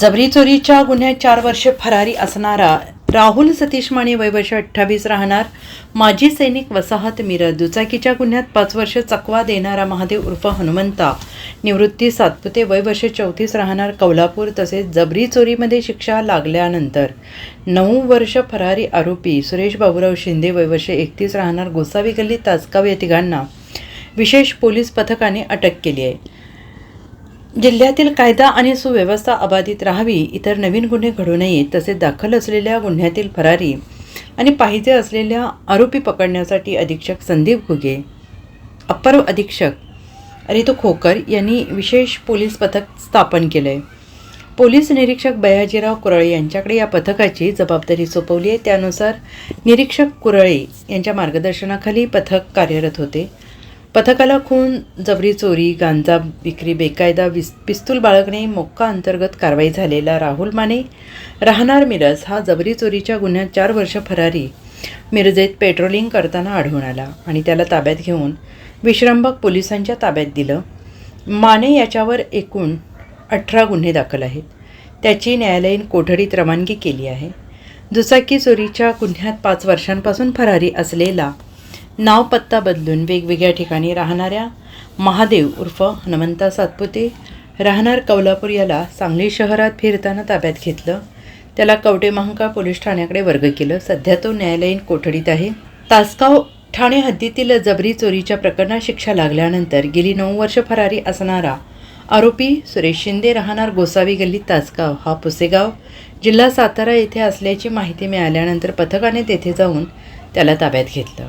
जबरी चोरीच्या गुन्ह्यात चार वर्षे फरारी असणारा राहुल सतीश माने वयवर्ष अठ्ठावीस राहणार. माजी सैनिक वसाहत मिरज. दुचाकीच्या गुन्ह्यात पाच वर्ष चकवा देणारा महादेव उर्फ हनुमंता. निवृत्ती सातपुते वयवर्ष चौतीस राहणार कौलापूर तसेच जबरी चोरीमध्ये शिक्षा लागल्यानंतर. नऊ वर्ष फरारी आरोपी सुरेश बाबूराव शिंदे वयवर्ष एकतीस राहणार गोसावी गल्ली तासगाव या तिघांना विशेष पोलीस पथकाने अटक केली आहे. जिल्ह्यातील कायदा आणि सुव्यवस्था अबाधित राहावी इतर नवीन गुन्हे घडू नयेत तसेच दाखल असलेल्या गुन्ह्यातील फरारी आणि पाहिजे असलेल्या आरोपी पकडण्यासाठी अधीक्षक संदीप घुगे अपर अधीक्षक रितू खोकर यांनी विशेष पोलीस पथक स्थापन केलं. आहे पोलीस निरीक्षक बयाजीराव कुरळे यांच्याकडे या पथकाची जबाबदारी सोपवली आहे. त्यानुसार निरीक्षक कुरळे यांच्या मार्गदर्शनाखाली पथक कार्यरत होते. पथकाला खून जबरी चोरी गांजा विक्री बेकायदा विस पिस्तूल बाळगणे मोक्का अंतर्गत कारवाई झालेला राहुल माने राहणार मिरज हा जबरी चोरीच्या गुन्ह्यात चार वर्ष फरारी. मिरजेत पेट्रोलिंग करताना आढळून आला आणि त्याला ताब्यात घेऊन विश्रामबाग पोलिसांच्या ताब्यात दिलं. माने याच्यावर एकूण अठरा गुन्हे दाखल आहेत. त्याची न्यायालयीन कोठडीत रवानगी केली आहे. दुचाकी चोरीच्या गुन्ह्यात पाच वर्षांपासून फरारी असलेला नाव पत्ता बदलून वेगवेगळ्या ठिकाणी राहणाऱ्या महादेव उर्फ हनुमंता सातपुते राहणार कौलापूर याला सांगली शहरात फिरताना ताब्यात घेतलं. त्याला कवटे महांका पोलीस ठाण्याकडे वर्ग केलं. सध्या तो न्यायालयीन कोठडीत आहे. तासगाव ठाणे हद्दीतील जबरी चोरीच्या प्रकरणात शिक्षा लागल्यानंतर गेली नऊ वर्ष फरारी असणारा आरोपी सुरेश शिंदे राहणार गोसावी गल्ली तासगाव. हा पुसेगाव जिल्हा सातारा येथे असल्याची माहिती मिळाल्यानंतर पथकाने तेथे जाऊन त्याला ताब्यात घेतलं.